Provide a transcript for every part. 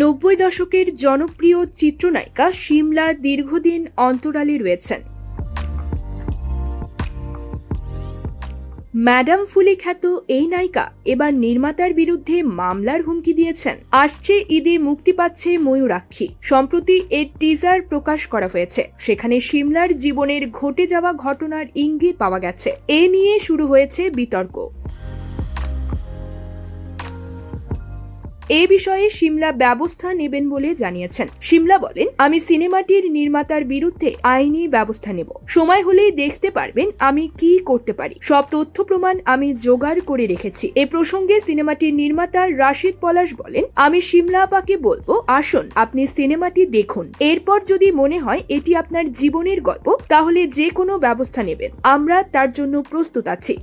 নব্বই দশকের জনপ্রিয় চিত্রনায়িকা শিমলা দীর্ঘদিন অন্তরালে রয়েছেন। ম্যাডাম ফুলি খ্যাত এই নায়িকা এবার নির্মাতার বিরুদ্ধে মামলার হুমকি দিয়েছেন। আসছে ঈদে মুক্তি পাচ্ছে ময়ূরাক্ষী। সম্প্রতি এর টিজার প্রকাশ করা হয়েছে। সেখানে শিমলার জীবনের ঘটে যাওয়া ঘটনার ইঙ্গিত পাওয়া গেছে। এ নিয়ে শুরু হয়েছে বিতর্ক। এ বিষয়ে সিমলা ব্যবস্থা নেবেন বলে জানিয়েছেন। সিমলা বলেন, আমি সিনেমাটির নির্মাতার বিরুদ্ধে আইনি ব্যবস্থা নেব। সময় হলেই দেখতে পারবেন আমি কি করতে পারি। সব তথ্য প্রমাণ আমি জোগাড় করে রেখেছি। এ প্রসঙ্গে সিনেমাটির নির্মাতা রাশিদ পলাশ বলেন, আমি সিমলা আপাকে বলব, আসুন, আপনি সিনেমাটি দেখুন। এরপর যদি মনে হয় এটি আপনার জীবনের গল্প, তাহলে যে কোনো ব্যবস্থা নেবেন। আমরা তার জন্য প্রস্তুত আছি।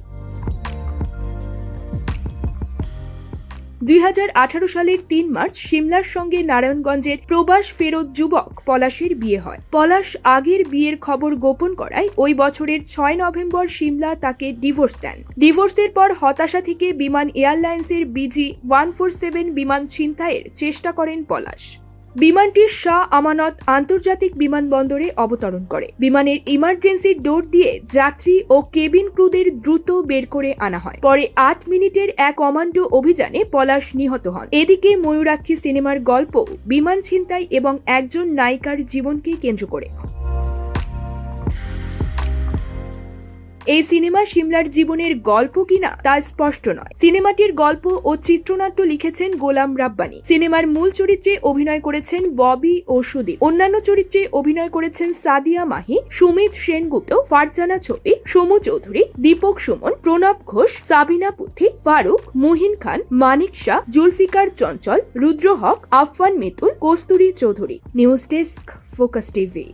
দুই হাজার আঠারো সালের তিন মার্চ সিমলার সঙ্গে নারায়ণগঞ্জের প্রবাস ফেরত যুবক পলাশের বিয়ে হয়। পলাশ আগের বিয়ের খবর গোপন করায় ওই বছরের ছয় নভেম্বর সিমলা তাকে ডিভোর্স দেন। ডিভোর্সের পর হতাশা থেকে বিমান এয়ারলাইন্সের বিজি ওয়ান ফোর সেভেন বিমান ছিনতাইয়ের চেষ্টা করেন পলাশ। বিমানটি শাহ আমানত আন্তর্জাতিক বিমানবন্দরে অবতরণ করে। বিমানের ইমার্জেন্সি ডোর দিয়ে যাত্রী ও কেবিন ক্রুদের দ্রুত বের করে আনা হয়। পরে আট মিনিটের এক কমান্ডো অভিযানে পলাশ নিহত হন। এদিকে ময়ূরাক্ষী সিনেমার গল্প বিমান ছিনতাই এবং একজন নায়িকার জীবনকে কেন্দ্র করে। এই সিনেমা সিমলার জীবনের গল্প কিনা তা স্পষ্ট নয়। সিনেমাটির গল্প ও চিত্রনাট্য লিখেছেন গোলাম রাব্বানি। সিনেমার মূল চরিত্রে অভিনয় করেছেন ববি ও সুদীপ। অন্যান্য চরিত্রে অভিনয় করেছেন সাদিয়া মাহি, সুমিত সেনগুপ্ত, ফারজানা ছবি, সমু Chowdhury, Dipak Suman, Pranab Ghosh, Sabina Puthi, Faruk, Muhin Khan, Manik Shah, Zulfikar Chanchal, Rudra Haque, Afwan Mitul, Kasturi Chowdhury. News desk, focus TV.